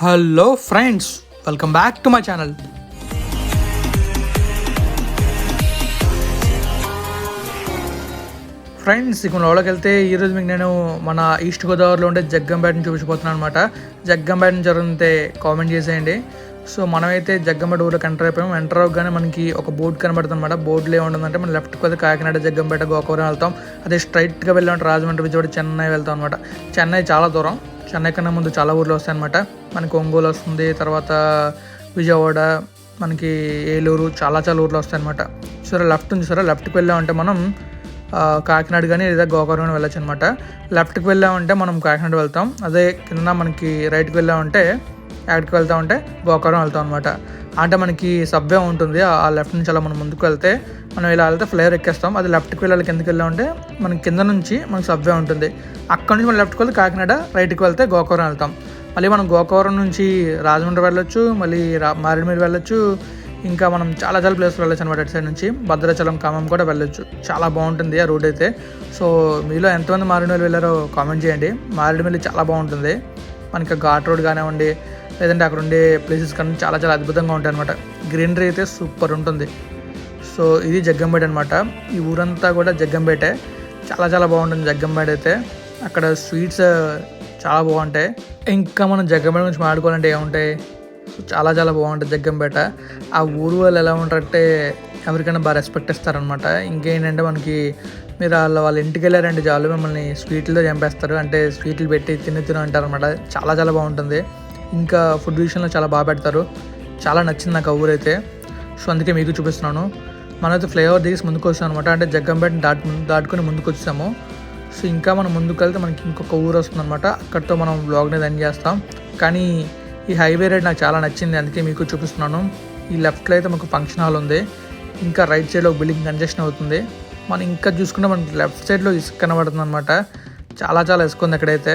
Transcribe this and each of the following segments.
Hello friends welcome back to my channel. Friends ఇక లోపలికి వెళ్తే ఈరోజు మీకు నేను మన ఈస్ట్ గోదావరిలో ఉండే జగ్గంపేటని చూపించబోతున్నాను అనమాట జగ్గంపేట జరిగితే కామెంట్ చేసేయండి. సో మనమైతే జగ్గంపేట ఊరికి ఎంటర్ అయిపోయాం. ఎంటర్ అవ్వగానే మనకి ఒక బోర్డు కనబడుతుంది అనమాట బోర్డులో ఏముంటుందంటే మనం లెఫ్ట్కి పోతే కాకినాడ జగ్గంపేట గోకవరం వెళ్తాం. అదే స్ట్రైట్గా వెళ్ళామంటే రాజమండ్రి విజయవాడ చెన్నై వెళ్తాం అనమాట చెన్నై చాలా దూరం. చెన్నై కన్నా ముందు చాలా ఊర్లు వస్తాయన్నమాట. మనకి ఒంగోలు వస్తుంది తర్వాత విజయవాడ మనకి ఏలూరు చాలా చాలా ఊర్లు వస్తాయన్నమాట. సరే లెఫ్ట్ ఉంది సరే లెఫ్ట్కి వెళ్ళామంటే మనం కాకినాడ కానీ లేదా గోకవరం కానీ వెళ్ళొచ్చు అనమాట లెఫ్ట్కి వెళ్ళామంటే మనం కాకినాడ వెళ్తాం. అదే కింద మనకి రైట్కి వెళ్ళామంటే ఎక్కడికి వెళ్తామంటే గోకారం వెళ్తాం అనమాట అంటే మనకి సబ్వే ఉంటుంది. ఆ లెఫ్ట్ నుంచి అలా మనం ముందుకు వెళ్తే మనం ఇలా వెళ్తే ఫ్లేర్ ఎక్కేస్తాం. అది లెఫ్ట్కి వెళ్ళాలి కిందకి వెళ్ళామంటే మన కింద నుంచి మనకి సబ్వే ఉంటుంది. అక్కడ నుంచి మనం లెఫ్ట్కి వెళ్తే కాకినాడ రైట్కి వెళ్తే గోకవరం వెళ్తాం. మళ్ళీ మనం గోకవరం నుంచి రాజమండ్రి వెళ్ళొచ్చు మళ్ళీ రా మారేడుమిల్లి వెళ్ళొచ్చు ఇంకా మనం చాలా చాలా ప్లేస్లు వెళ్ళొచ్చు అనమాట అటు సైడ్ నుంచి. భద్రాచలం ఖమ్మం కూడా వెళ్ళొచ్చు. చాలా బాగుంటుంది ఆ రోడ్ అయితే. సో మీలో ఎంతమంది మారేడుమిల్లి వెళ్ళారో కామెంట్ చేయండి. మారేడుమిల్లి చాలా బాగుంటుంది. మనకి ఘాట్ రోడ్ కానివ్వండి లేదంటే అక్కడ ఉండే ప్లేసెస్ కన్నా చాలా చాలా అద్భుతంగా ఉంటాయి అనమాట గ్రీనరీ అయితే సూపర్ ఉంటుంది. సో ఇది జగ్గంపేట అనమాట ఈ ఊరంతా కూడా జగ్గంపేటే. చాలా చాలా బాగుంటుంది జగ్గంపేట అయితే. అక్కడ స్వీట్స్ uh, చాలా బాగుంటాయి. ఇంకా మనం జగ్గంపేట గురించి మాట్లాడుకోవాలంటే ఏముంటాయి? సో చాలా చాలా బాగుంటుంది జగ్గంపేట. ఆ ఊరు వాళ్ళు ఎలా ఉంటారంటే ఎవరికైనా బాగా రెస్పెక్ట్ ఇస్తారనమాట ఇంకేంటంటే మనకి మీరు వాళ్ళ వాళ్ళ ఇంటికి వెళ్ళారంటే చాలు మిమ్మల్ని స్వీట్లు చంపేస్తారు. అంటే స్వీట్లు పెట్టి తిని తిని అంటారనమాట చాలా చాలా బాగుంటుంది. ఇంకా ఫుడ్ విషయంలో చాలా బాగా పెడతారు. చాలా నచ్చింది నాకు ఆ ఊరైతే. సో అందుకే మీకు చూపిస్తున్నాను. మనమైతే ఫ్లేవర్ దిగేసి ముందుకు వచ్చాం అనమాట అంటే జగ్గంపేట దాటు దాటుకొని ముందుకు వచ్చాము సో ఇంకా మనం ముందుకు వెళ్తే మనకి ఇంకొక ఊరు వస్తుంది అనమాట అక్కడితో మనం బ్లాగ్ని ఎండ్ చేస్తాం. కానీ ఈ హైవే రైడ్ నాకు చాలా నచ్చింది. అందుకే మీకు చూపిస్తున్నాను. ఈ లెఫ్ట్లో అయితే మనకు ఫంక్షన్ హాల్ ఉంది. ఇంకా రైట్ సైడ్లో బిల్డింగ్ కన్జెషన్ అవుతుంది. మనం ఇంకా చూసుకుంటే మనకి లెఫ్ట్ సైడ్లో ఇసుక కనబడుతుంది అనమాట చాలా చాలా ఇసుక ఉంది అక్కడైతే.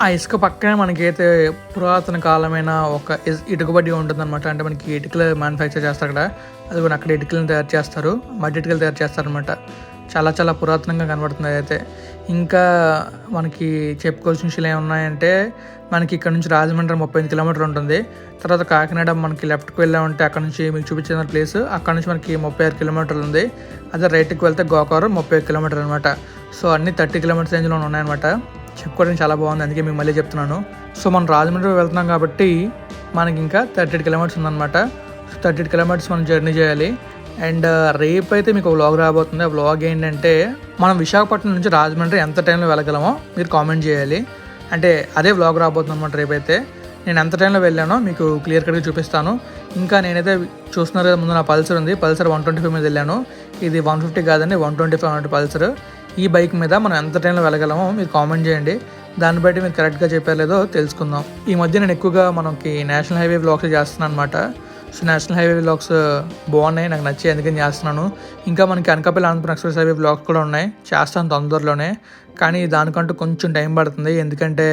ఆ ఇసుక పక్కనే మనకైతే పురాతన కాలమైన ఒక ఇటుకబడి ఇటుక ఉంటుందన్నమాట. అంటే మనకి ఇటుకలు మ్యానుఫ్యాక్చర్ చేస్తారు అక్కడ అది కూడా అక్కడ ఇటుకలను తయారు చేస్తారు. మట్టి ఇటుకలు తయారు చేస్తారు అనమాట చాలా చాలా పురాతనంగా కనబడుతుంది అయితే. ఇంకా మనకి చెప్పుకోవాల్సిన విషయాలు ఏమున్నాయంటే మనకి ఇక్కడ నుంచి రాజమండ్రి ముప్పై ఐదు కిలోమీటర్ ఉంటుంది. తర్వాత కాకినాడ మనకి లెఫ్ట్కి వెళ్ళామంటే అక్కడ నుంచి మీకు చూపించిన ప్లేస్. అక్కడ నుంచి మనకి ముప్పై ఆరు కిలోమీటర్లు ఉంది. అదే రైట్కి వెళ్తే గోకావరం ముప్పై ఐదు కిలోమీటర్ అనమాట సో అన్ని థర్టీ కిలోమీటర్స్ రేంజ్లో ఉన్నాయన్నమాట. చెప్పుకోవడానికి చాలా బాగుంది. అందుకే మీకు మళ్ళీ చెప్తున్నాను. సో మనం రాజమండ్రి వెళ్తున్నాం కాబట్టి మనకి ఇంకా థర్టీ ఎయిట్ కిలోమీటర్స్ ఉందన్నమాట. సో థర్టీ ఎయిట్ కిలోమీటర్స్ మనం జర్నీ చేయాలి. అండ్ uh, రేపు అయితే మీకు వ్లాగ్ రాబోతుంది. ఆ వ్లాగ్ ఏంటంటే మనం విశాఖపట్నం నుంచి రాజమండ్రి ఎంత టైంలో వెళ్ళగలమో మీరు కామెంట్ చేయాలి. అంటే అదే వ్లాగ్ రాబోతుంది అనమాట రేపైతే. నేను ఎంత టైంలో వెళ్ళానో మీకు క్లియర్ కట్గా చూపిస్తాను. ఇంకా నేనైతే చూస్తున్నారు కదా ముందు నా పల్సర్ ఉంది. పల్సర్ వన్ ట్వంటీ ఫైవ్ మీద వెళ్ళాను. ఇది వన్ ఫిఫ్టీ కాదండి వన్ ట్వంటీ ఫైవ్ అన్నట్టు పల్సర్ ఈ బైక్ మీద మనం ఎంత టైంలో వెళ్ళగలమో మీరు కామెంట్ చేయండి. దాన్ని బట్టి మీరు కరెక్ట్గా చెప్పారు లేదో తెలుసుకుందాం. ఈ మధ్య నేను ఎక్కువగా మనకి నేషనల్ హైవే బ్లాగ్స్ చేస్తున్నాను అనమాట సో నేషనల్ హైవే బ్లాగ్స్ బాగున్నాయి నాకు నచ్చి అందుకని చేస్తున్నాను. ఇంకా మనకి Anakapalli Anantapur express highway vlogs కూడా ఉన్నాయి. చేస్తాను తొందరలోనే. కానీ దానికంటూ కొంచెం టైం పడుతుంది. ఎందుకంటే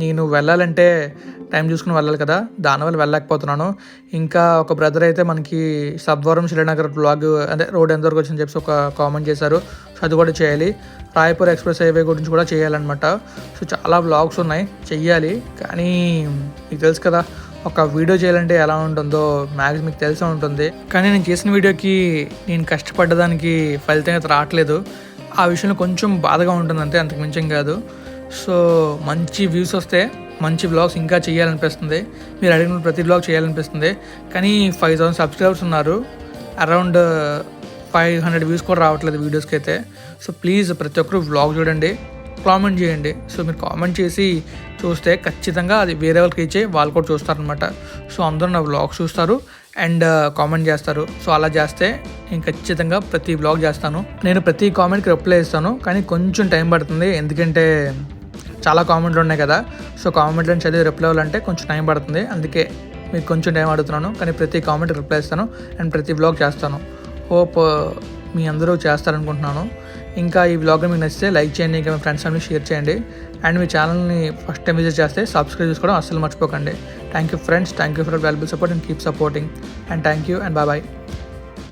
నేను వెళ్ళాలంటే టైం చూసుకుని వెళ్ళాలి కదా. దానివల్ల వెళ్ళలేకపోతున్నాను. ఇంకా ఒక బ్రదర్ అయితే మనకి సబ్వరం శ్రీనగర్ బ్లాగ్ అదే రోడ్ ఎంతవరకు వచ్చిందని చెప్పి ఒక కామెంట్ చేశారు. సో అది కూడా చేయాలి. రాయపూర్ ఎక్స్ప్రెస్ హైవే గురించి కూడా చేయాలన్నమాట. సో చాలా బ్లాగ్స్ ఉన్నాయి. చెయ్యాలి. కానీ మీకు తెలుసు కదా ఒక వీడియో చేయాలంటే ఎలా ఉంటుందో మ్యాక్స్ మీకు తెలిసే ఉంటుంది. కానీ నేను చేసిన వీడియోకి నేను కష్టపడ్డదానికి ఫలితం అయితే రావట్లేదు. ఆ విషయంలో కొంచెం బాధగా ఉంటుంది అంతే అంతకు మించం కాదు. సో మంచి వ్యూస్ వస్తే మంచి బ్లాగ్స్ ఇంకా చేయాలనిపిస్తుంది. మీరు అడిగిన ప్రతి బ్లాగ్ చేయాలనిపిస్తుంది. కానీ ఫైవ్ థౌసండ్ సబ్స్క్రైబర్స్ ఉన్నారు. అరౌండ్ ఫైవ్ హండ్రెడ్ వ్యూస్ కూడా రావట్లేదు వీడియోస్కి అయితే. సో ప్లీజ్ ప్రతి ఒక్కరు వ్లాగ్ చూడండి. కామెంట్ చేయండి. సో మీరు కామెంట్ చేసి చూస్తే ఖచ్చితంగా అది వేరే వాళ్ళకి ఇచ్చే వాళ్ళు కూడా చూస్తారనమాట సో అందరూ నా వ్లాగ్స్ చూస్తారు అండ్ కామెంట్ చేస్తారు. సో అలా చేస్తే నేను ఖచ్చితంగా ప్రతి వ్లాగ్ చేస్తాను. నేను ప్రతి కామెంట్కి రిప్లై ఇస్తాను. కానీ కొంచెం టైం పడుతుంది. ఎందుకంటే చాలా కామెంట్లు ఉన్నాయి కదా. సో కామెంట్లను చదివి రిప్లై అవ్వాలంటే కొంచెం టైం పడుతుంది. అందుకే మీకు కొంచెం టైం అడుగుతున్నాను. కానీ ప్రతి కామెంట్ రిప్లై ఇస్తాను. అండ్ ప్రతి బ్లాగ్ చేస్తాను. హోప్ uh, మీ అందరూ చేస్తారనుకుంటున్నాను. ఇంకా ఈ బ్లాగ్ మీకు నచ్చితే లైక్ చేయండి. ఇంకా మీ ఫ్రెండ్స్ అన్ని షేర్ చేయండి. అండ్ మీ ఛానల్ని ఫస్ట్ టైం విజిట్ చేస్తే సబ్స్క్రైబ్ చేసుకోవడం అస్సలు మర్చిపోకండి. Thank you friends thank you for valuable support and keep supporting and thank you and bye bye